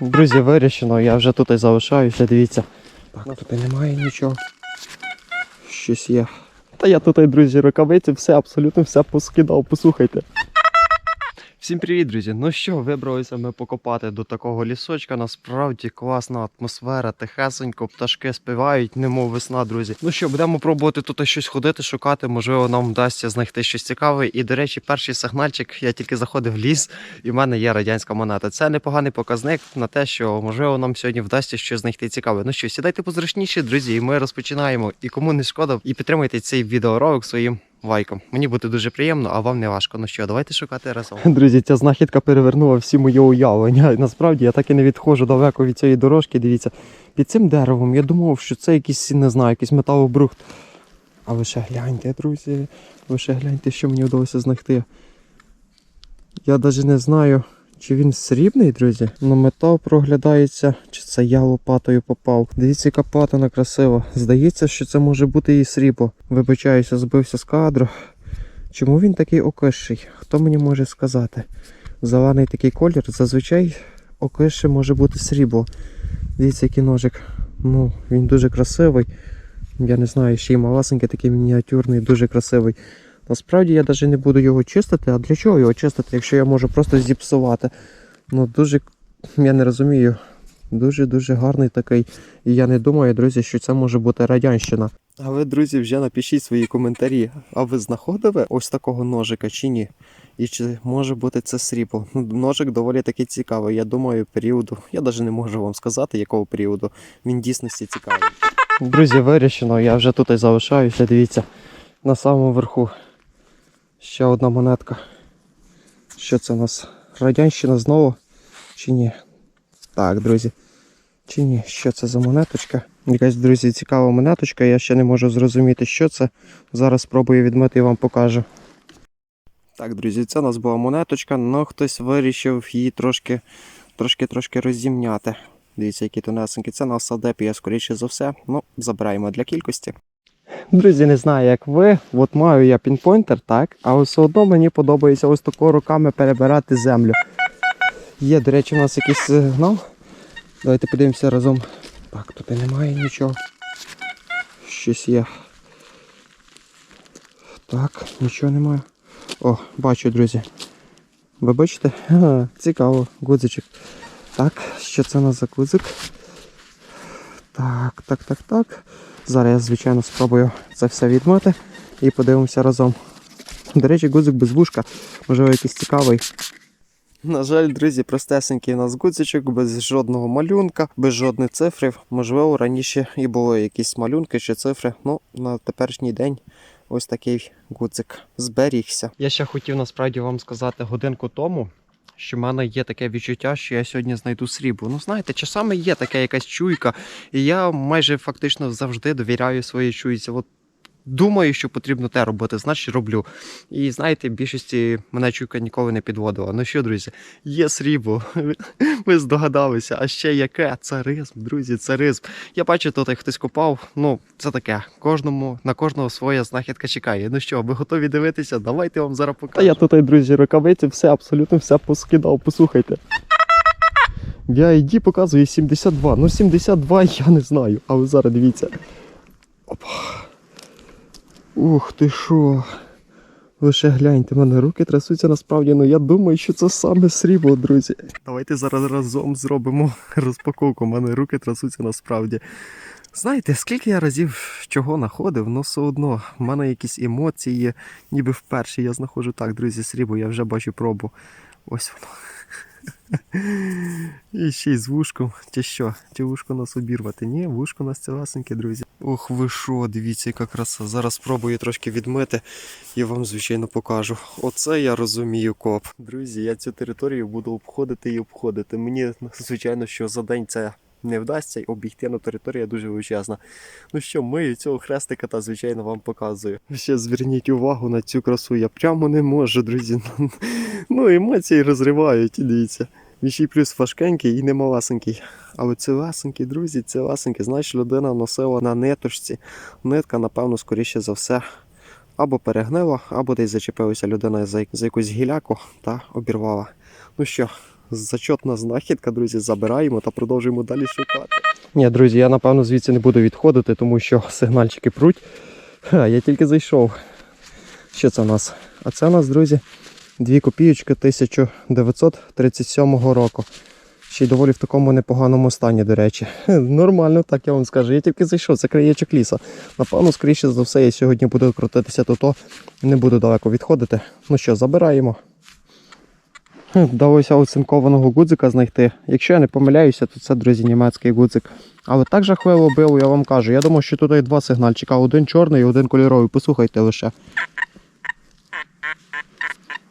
Друзі, вирішено, я вже тут і залишаюся, дивіться. Так, тут і немає нічого. Щось є. Та я тут, друзі, рукавиці, все, абсолютно все поскидав, послухайте. Всім привіт, друзі! Ну що, вибралися ми покопати до такого лісочка. Насправді класна атмосфера, тихесенько, пташки співають, немов весна, друзі. Ну що, будемо пробувати тут щось ходити, шукати. Можливо, нам вдасться знайти щось цікаве. І, до речі, перший сигнальчик, я тільки заходив в ліс, і в мене є радянська монета. Це непоганий показник на те, що можливо нам сьогодні вдасться щось знайти цікаве. Ну що, сідайте позручніше, друзі, і ми розпочинаємо. І кому не шкода, і підтримуйте цей відеоролик своїм лайком. Мені буде дуже приємно, а вам не важко. Ну що, давайте шукати разом. Друзі, ця знахідка перевернула всі мої уявлення. Насправді я так і не відходжу далеко від цієї дорожки. Дивіться, під цим деревом я думав, що це якийсь, не знаю, якийсь металобрухт. А ви ще гляньте, друзі, ви ще гляньте, що мені вдалося знайти. Я навіть не знаю, чи він срібний, друзі. На метал проглядається, чи це я лопатою попав. Дивіться, яка патина красива. Здається, що це може бути і срібло. Вибачаюся, збився з кадру. Чому він такий окиший? Хто мені може сказати? Зелений такий колір, зазвичай окише може бути срібло. Дивіться, який ножик. Ну, він дуже красивий. Я не знаю, ще й малесенький, такий мініатюрний, дуже красивий. Насправді я навіть не буду його чистити. А для чого його чистити, якщо я можу просто зіпсувати? Ну дуже, я не розумію. Дуже-дуже гарний такий. І я не думаю, друзі, що це може бути радянщина. А ви, друзі, вже напишіть свої коментарі. А ви знаходили ось такого ножика чи ні? І чи може бути це срібло? Ну, Ножик доволі таки цікавий. Я думаю, періоду. Я навіть не можу вам сказати, якого періоду. Він дійсності цікавий. Друзі, вирішено, я вже тут і залишаюся. Дивіться, на самому верху. Ще одна монетка. Що це у нас? Радянщина знову? Чи ні? Так, друзі. Чи ні? Що це за монеточка? Якась, друзі, цікава монеточка. Я ще не можу зрозуміти, що це. Зараз спробую відмити і вам покажу. Так, друзі, це у нас була монеточка, але хтось вирішив її трошки трошки, трошки розімняти. Дивіться, які тонесенькі. Це на садепія, скоріше за все. Ну, забираємо для кількості. Друзі, не знаю, як ви. От маю я пінпойнтер, так, а все одно мені подобається ось тако руками перебирати землю. Є, до речі, у нас якийсь сигнал. Давайте подивимося разом. Так, тут і немає нічого. Щось є. Так, нічого немає. О, бачу, друзі. Ви бачите? Цікаво, гудзичок. Так, що це у нас за гудзик? Так, так, так, так. Зараз я, звичайно, спробую це все відмити і подивимося разом. До речі, гудзик без вушка, можливо, якийсь цікавий. На жаль, друзі, простесенький у нас гудзичок, без жодного малюнка, без жодних цифрів. Можливо, раніше і були якісь малюнки чи цифри. Ну, на теперішній день ось такий гудзик зберігся. Я ще хотів насправді вам сказати годинку тому. Що в мене є таке відчуття, що я сьогодні знайду срібло. Ну, знаєте, часами є така якась чуйка, і я майже фактично завжди довіряю своїй чуйці. От думаю, що потрібно те робити, значить роблю. І знаєте, більшості мене чуйка ніколи не підводила. Ну що, друзі, є срібло. Ви здогадалися, а ще яке царизм, друзі, царизм. Я бачу, тут хтось копав. Ну, це таке. Кожному на кожного своя знахідка чекає. Ну що, ви готові дивитися? Давайте вам зараз покажу. Та я тут, друзі, рукавиці, все абсолютно все поскидав. Послухайте. В ID показує 72. Ну 72 я не знаю. А ви зараз дивіться. Опа. Ух ти що. Лише гляньте, в мене руки трясуться насправді, ну я думаю, що це саме срібло, друзі. Давайте зараз разом зробимо розпаковку. У мене руки трясуться насправді. Знаєте, скільки я разів чого знаходив, ну все одно в мене якісь емоції ніби вперше я знаходжу так, друзі, срібло, я вже бачу пробу. Ось воно. І ще й з вушком. Чи що? Чи вушко нас обірвати? Ні, вушко у нас цілесеньке, друзі. Ох, ви що, дивіться, яка краса. Зараз спробую трошки відмити і вам, звичайно, покажу. Оце я розумію коп. Друзі, я цю територію буду обходити і обходити. Мені, звичайно, що за день це не вдасться, і об'єктивно територія дуже величезна. Ну що, мию цього хрестика та, звичайно, вам показую. Ще зверніть увагу на цю красу. Я прямо не можу, друзі. Ну, емоції розривають, дивіться. Й плюс важкенький і не малесенький. Але це ласенький, друзі, це ласенький. Значить, людина носила на ниточці. Нитка, напевно, скоріше за все, або перегнила, або десь зачепилася людина за, якусь гіляку та обірвала. Ну що, зачетна знахідка, друзі. Забираємо та продовжуємо далі шукати. Ні, друзі, я напевно звідси не буду відходити, тому що сигнальчики пруть. Ха, я тільки зайшов. Що це у нас? А це у нас, друзі, 2 копійочки 1937 року. Ще й доволі в такому непоганому стані, до речі. Нормально, так я вам скажу. Я тільки зайшов, це краєчок ліса. Напевно, скоріше за все, я сьогодні буду крутитися то не буду далеко відходити. Ну що, забираємо. Вдалося оцинкованого гудзика знайти. Якщо я не помиляюся, то це, друзі, німецький гудзик. Але так жахливо було, я вам кажу. Я думав, що тут є два сигнальчика: один чорний і один кольоровий. Послухайте лише.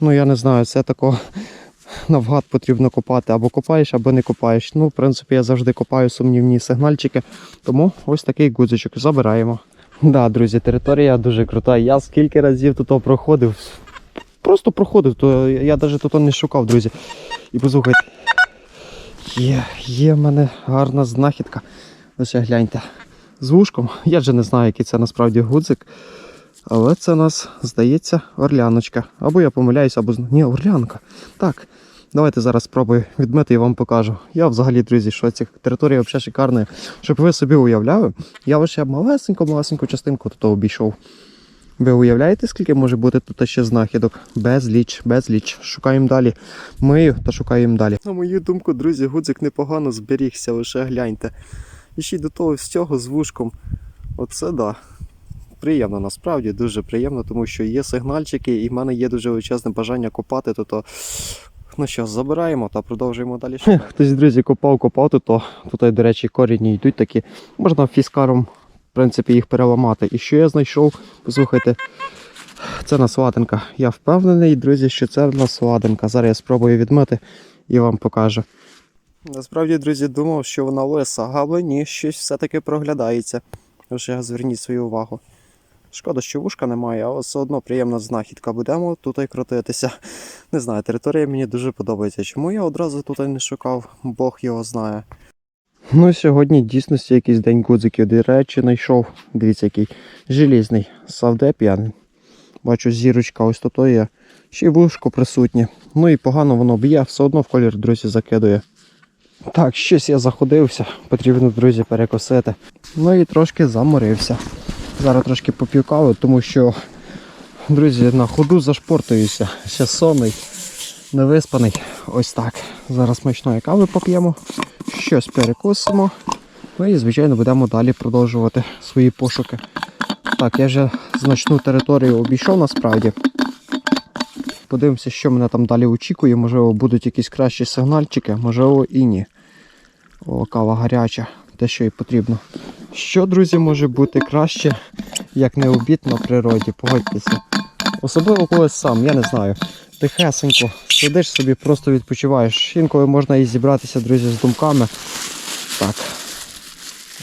Ну, я не знаю, це тако навгад потрібно копати. Або копаєш, або не копаєш. Ну, в принципі, я завжди копаю сумнівні сигнальчики. Тому ось такий гудзичок забираємо. Да, друзі, територія дуже крута. Я скільки разів тут проходив. Просто проходив, то я навіть тут не шукав, друзі. І послухайте. Є, є в мене гарна знахідка. Лише гляньте. З вушком. Я вже не знаю, який це насправді гудзик. Але це у нас, здається, орляночка. Або я помиляюсь, або Ні, орлянка. Так. Давайте зараз спробую відмити і вам покажу. Я взагалі, друзі, що ця територія взагалі шикарна. Щоб ви собі уявляли, я лише малесеньку-малесеньку частинку тут обійшов. Ви уявляєте, скільки може бути тут ще знахідок? Безліч, безліч. Шукаємо далі. Мию та шукаємо далі. На мою думку, друзі, гудзик непогано зберігся, лише гляньте. І ще й до того всього з вушком. Оце да. Приємно, насправді, дуже приємно, тому що є сигнальчики, і в мене є дуже величезне бажання копати, то то. Ну що, забираємо та продовжуємо далі. Хтось, друзі, копав, копав, то, тут, до речі, корінні йдуть такі. Можна фіскаром, в принципі, їх переламати. І що я знайшов? Послухайте, це насладинка. Я впевнений, друзі, що це насладинка. Зараз я спробую відмити і вам покажу. Насправді, друзі, думав, що вона лиса, але ні, щось все-таки проглядається. Лише зверніть свою увагу. Шкода, що вушка немає, але все одно приємна знахідка. Будемо тут і крутитися. Не знаю, територія мені дуже подобається. Чому я одразу тут не шукав, Бог його знає. Ну, сьогодні дійсності якийсь день гудзиків. До речі, знайшов. Дивіться, який желізний савдеп я. Бачу, зірочка ось тут є. Ще й вушко присутнє. Ну і погано воно б'є, все одно в колір, друзі, закидує. Так, щось я заходився, потрібно, друзі, перекосити. Ну і трошки заморився. Зараз трошки поп'ю каву, тому що, друзі, на ходу зашпортуюся. Ще сонний, невиспаний. Ось так. Зараз смачної кави поп'ємо, щось перекусимо. Ну і, звичайно, будемо далі продовжувати свої пошуки. Так, я вже значну територію обійшов насправді. Подивимося, що мене там далі очікує. Можливо, будуть якісь кращі сигнальчики, можливо і ні. О, кава гаряча, те, що і потрібно. Що, друзі, може бути краще, як не обід на природі, погодьтеся. Особливо коли сам, я не знаю. Тихесенько, сидиш собі, просто відпочиваєш. Інколи можна і зібратися, друзі, з думками. Так.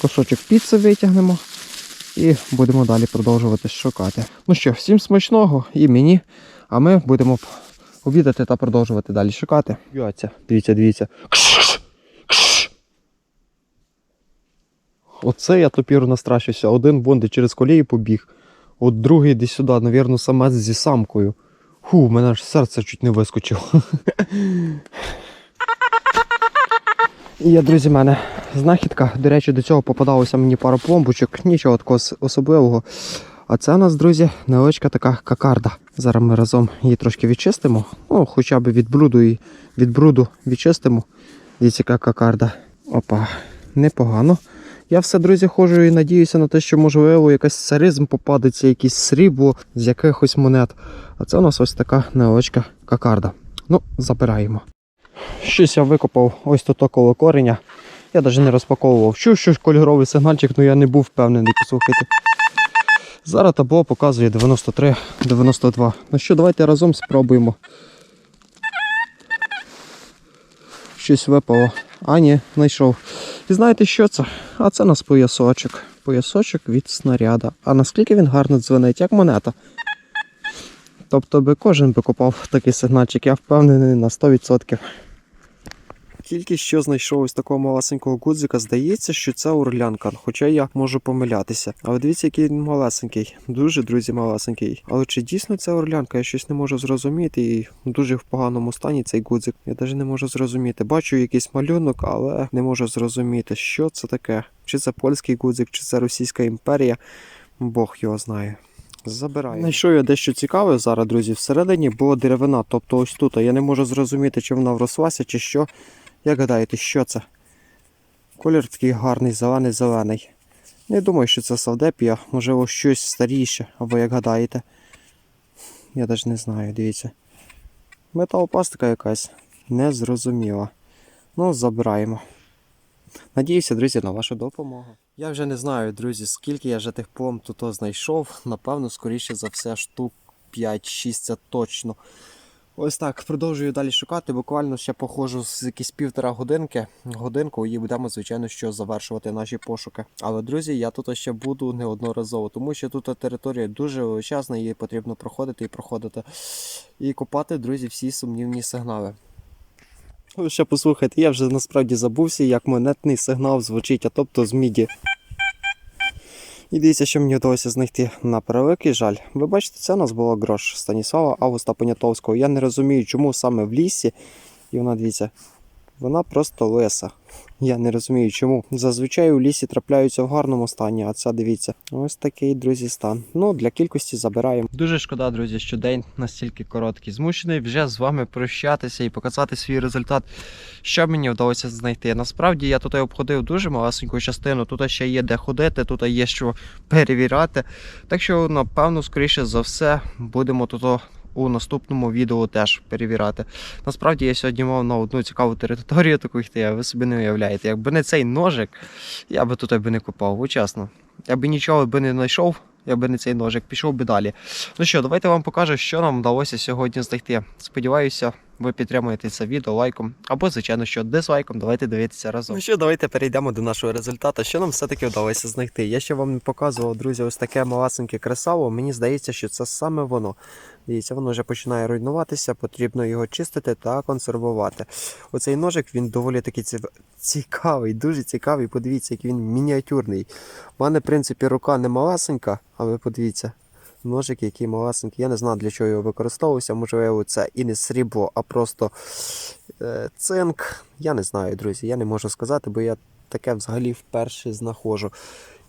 Кусочок піци витягнемо і будемо далі продовжувати шукати. Ну що, всім смачного і мені, а ми будемо обідати та продовжувати далі шукати. Б'ється, дивіться, дивіться. Оце я топіру настрашився. Один вон де через колії побіг, от другий десь сюди, навірно, самець зі самкою. Ху, в мене аж серце чуть не вискочило. Є, друзі, в мене знахідка. До речі, до цього попадалося мені пара пломбочок, нічого такого особливого. А це у нас, друзі, невеличка така кокарда. Зараз ми разом її трошки відчистимо. Ну, хоча б від бруду і від бруду відчистимо. Дивіться, яка кокарда. Опа, непогано. Я все, друзі, ходжу і надіюся на те, що можливо якийсь царизм попадеться, якесь срібло з якихось монет. А це у нас ось така невеличка кокарда. Ну, забираємо. Щось я викопав ось тут коло кореня. Я навіть не розпаковував. Чув, що кольоровий сигнальчик, але я не був впевнений, послухайте. Зараз табло показує 93, 92. Ну що, давайте разом спробуємо. Щось випало. А, ні, знайшов. І знаєте, що це? А це у нас поясочок. Поясочок від снаряда. А наскільки він гарно дзвонить, як монета. Тобто би кожен би купав такий сигнальчик, я впевнений на 100%. Тільки що знайшов ось такого малесенького гудзика. Здається, що це орлянка, хоча я можу помилятися. Але дивіться, який він малесенький. Дуже, друзі, малесенький. Але чи дійсно це орлянка? Я щось не можу зрозуміти. І дуже в поганому стані цей гудзик. Я навіть не можу зрозуміти. Бачу якийсь малюнок, але не можу зрозуміти, що це таке. Чи це польський гудзик, чи це Російська імперія. Бог його знає. Забираю. Знайшов я дещо цікаве зараз, друзі. Всередині була деревина, тобто ось тут. Я не можу зрозуміти, чи вона врослася, чи що. Як гадаєте, що це? Колір такий гарний, зелений-зелений. Не думаю, що це савдепія, можливо, щось старіше, або як гадаєте. Я навіть не знаю, дивіться. Металопластика якась. Незрозуміла. Ну, забираємо. Надіюся, друзі, на вашу допомогу. Я вже не знаю, друзі, скільки я вже тих плом тут знайшов. Напевно, скоріше за все, штук 5-6 це точно. Ось так, продовжую далі шукати. Буквально ще походжу з якісь півтора годинки, годинку, і будемо, звичайно, що завершувати наші пошуки. Але, друзі, я тут ще буду неодноразово, тому що тут територія дуже величезна, її потрібно проходити і проходити. І копати, друзі, всі сумнівні сигнали. Ще послухайте, я вже насправді забувся, як монетний сигнал звучить, а тобто з міді. І дивіться, що мені вдалося знайти на превеликий жаль. Ви бачите, це у нас було грош Станіслава Августа Понятовського. Я не розумію, чому саме в лісі. І вона, дивіться, вона просто лиса. Я не розумію, чому. Зазвичай у лісі трапляються в гарному стані, а це дивіться. Ось такий, друзі, стан. Ну, для кількості забираємо. Дуже шкода, друзі, що день настільки короткий. Змушений вже з вами прощатися і показати свій результат, що мені вдалося знайти. Насправді я тут обходив дуже малесеньку частину. Тут ще є де ходити, тут є що перевіряти. Так що, напевно, скоріше за все, будемо тут у наступному відео теж перевіряти. Насправді я сьогодні мав на одну цікаву територію таку йти, а ви собі не уявляєте. Якби не цей ножик, я би тут би не купав, бо чесно. Я би нічого би не знайшов, я би не цей ножик, пішов би далі. Ну що, давайте вам покажу, що нам вдалося сьогодні знайти. Сподіваюся, ви підтримуєте це відео лайком або, звичайно, що дизлайком. Давайте дивитися разом. Ну що, давайте перейдемо до нашого результату. Що нам все-таки вдалося знайти? Я ще вам не показував, друзі, ось таке малесеньке кресало. Мені здається, що це саме воно. Дивіться, воно вже починає руйнуватися, потрібно його чистити та консервувати. Оцей ножик він доволі таки цікавий, дуже цікавий. Подивіться, який він мініатюрний. У мене, в принципі, рука не малесенька, а ви подивіться. Ножик, який малесенький. Я не знаю, для чого його використовувався. Можливо, це і не срібло, а просто е, цинк. Я не знаю, друзі. Я не можу сказати, бо я таке взагалі вперше знаходжу.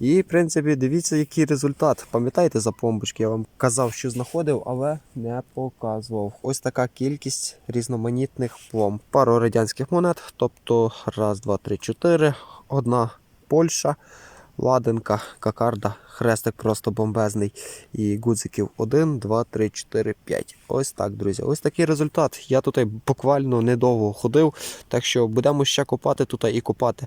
І, в принципі, дивіться, який результат. Пам'ятаєте за пломбочки? Я вам казав, що знаходив, але не показував. Ось така кількість різноманітних пломб. Пару радянських монет, тобто раз, два, три, чотири. Одна Польща, ладенка, кокарда, хрестик просто бомбезний. І гудзиків 1, 2, 3, 4, 5. Ось так, друзі. Ось такий результат. Я тут буквально недовго ходив, так що будемо ще копати тут і копати.